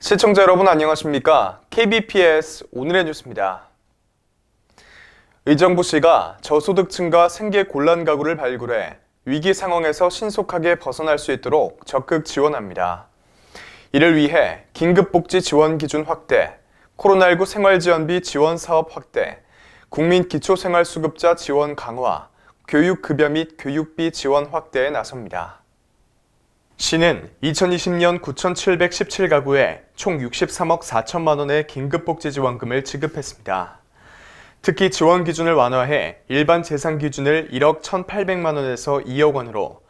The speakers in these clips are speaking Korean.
시청자 여러분 안녕하십니까? KBPS 오늘의 뉴스입니다. 의정부 시가 저소득층과 생계 곤란 가구를 발굴해 위기 상황에서 신속하게 벗어날 수 있도록 적극 지원합니다. 이를 위해 긴급복지 지원 기준 확대, 코로나19 생활지원비 지원 사업 확대, 국민 기초생활수급자 지원 강화, 교육급여 및 교육비 지원 확대에 나섭니다. 시는 2020년 9,717가구에 총 63억 4천만 원의 긴급복지 지원금을 지급했습니다. 특히 지원 기준을 완화해 일반 재산 기준을 1억 1,800만 원에서 2억 원으로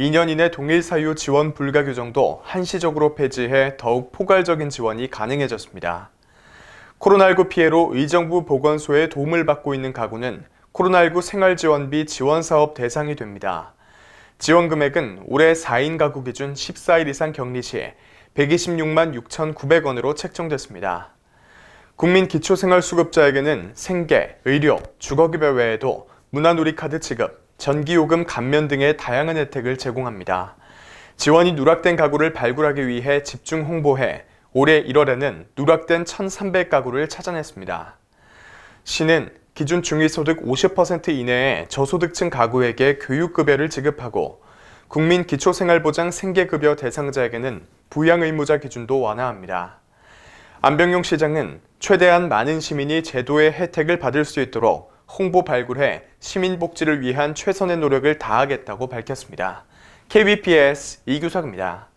2년 이내 동일 사유 지원 불가 규정도 한시적으로 폐지해 더욱 포괄적인 지원이 가능해졌습니다. 코로나19 피해로 의정부 보건소의 도움을 받고 있는 가구는 코로나19 생활지원비 지원 사업 대상이 됩니다. 지원 금액은 올해 4인 가구 기준 14일 이상 격리 시 126만 6,900원으로 책정됐습니다. 국민 기초생활수급자에게는 생계, 의료, 주거급여 외에도 문화누리카드 지급, 전기요금 감면 등의 다양한 혜택을 제공합니다. 지원이 누락된 가구를 발굴하기 위해 집중 홍보해 올해 1월에는 누락된 1,300가구를 찾아냈습니다. 시는 기준 중위소득 50% 이내의 저소득층 가구에게 교육급여를 지급하고 국민 기초생활보장 생계급여 대상자에게는 부양의무자 기준도 완화합니다. 안병용 시장은 최대한 많은 시민이 제도의 혜택을 받을 수 있도록 홍보 발굴해 시민 복지를 위한 최선의 노력을 다하겠다고 밝혔습니다. KBPS 이규석입니다.